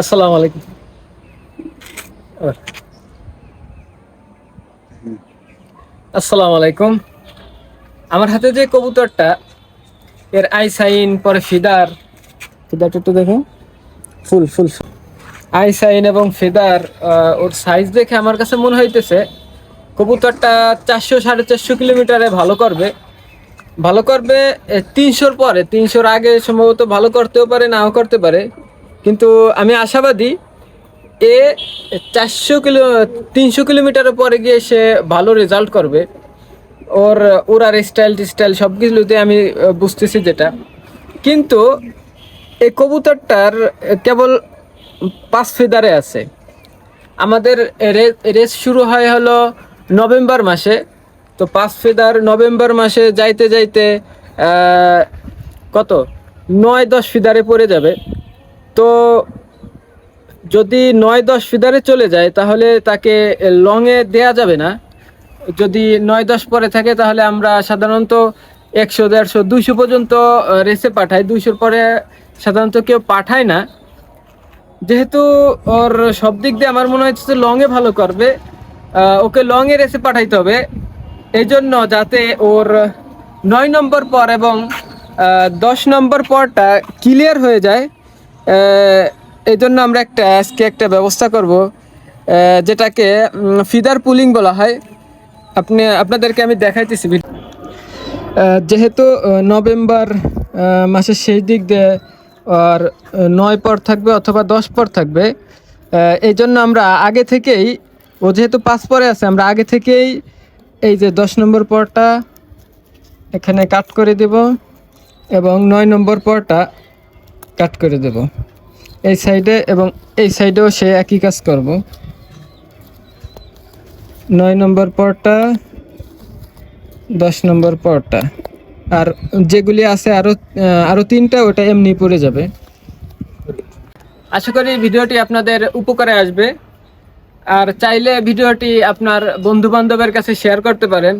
আসসালামু আলাইকুম। আসসালামু আলাইকুম। আমার হাতে যে কবুতরটা এর আই সাইন পরে ফিদার। ফিদারটা একটু দেখো ফুল ফুল আই সাইন এবং ফিদার ওর সাইজ দেখে আমার কাছে মনে হইতেছে কবুতরটা চারশো সাড়ে চারশো কিলোমিটারে ভালো করবে। ভালো করবে তিনশোর পরে, তিনশোর আগে সম্ভবত ভালো করতেও পারে, নাও করতে পারে। কিন্তু আমি আশাবাদী, এ, চারশো কিলো, তিনশো কিলোমিটারের পরে গিয়ে সে ভালো রেজাল্ট করবে। ওর ওরার স্টাইল টিস্টাইল সব কিছুতে আমি বুঝতেছি যেটা। কিন্তু এই কবুতরটার কেবল পাঁচ ফেদারে আছে। আমাদের রেস শুরু হয় হলো নভেম্বর মাসে। তো পাঁচ ফেদার নভেম্বর মাসে যাইতে যাইতে কত? নয় দশ ফিদারে পড়ে যাবে। তো যদি নয় দশ ফিদারে চলে যায়, তাহলে তাকে লংয়ে দেয়া যাবে না। যদি নয় দশ পরে থাকে, তাহলে আমরা সাধারণত একশো, দেড়শো, দুইশো পর্যন্ত রেসে পাঠাই। দুইশোর পরে সাধারণত কেউ পাঠায় না। যেহেতু ওর সব দিক দিয়ে আমার মনে হচ্ছে লংয়ে ভালো করবে। ওকে লংয়ে রেসে পাঠাইতে হবে। এই জন্য যাতে ওর নয় নম্বর পর এবং দশ নম্বর পরটা ক্লিয়ার হয়ে যায় এই জন্য আমরা একটা আজকে একটা ব্যবস্থা করব যেটাকে ফিদার পুলিং বলা হয়। আপনি, আপনাদেরকে আমি দেখাইতেছি যেহেতু নভেম্বর মাসের শেষ দিক দিয়ে, আর নয় পর থাকবে অথবা দশ পর থাকবে এই জন্য আমরা আগে থেকেই, ও যেহেতু পাঁচ পরে আছে, আমরা আগে থেকেই এই যে দশ নম্বর পরটা এখানে কাট করে দেব এবং নয় নম্বর পরটা কাট করে দেব। এই সাইডে এবং এই সাইডেও সে একই কাজ করব। নয় নম্বর পরটা দশ নম্বর পরটা। আর যেগুলি আছে আরও আহ, আরও তিনটা ওটা এমনি পড়ে যাবে। আশা করি ভিডিওটি আপনাদের উপকারে আসবে। আর চাইলে ভিডিওটি আপনার বন্ধু বান্ধবের কাছে শেয়ার করতে পারেন।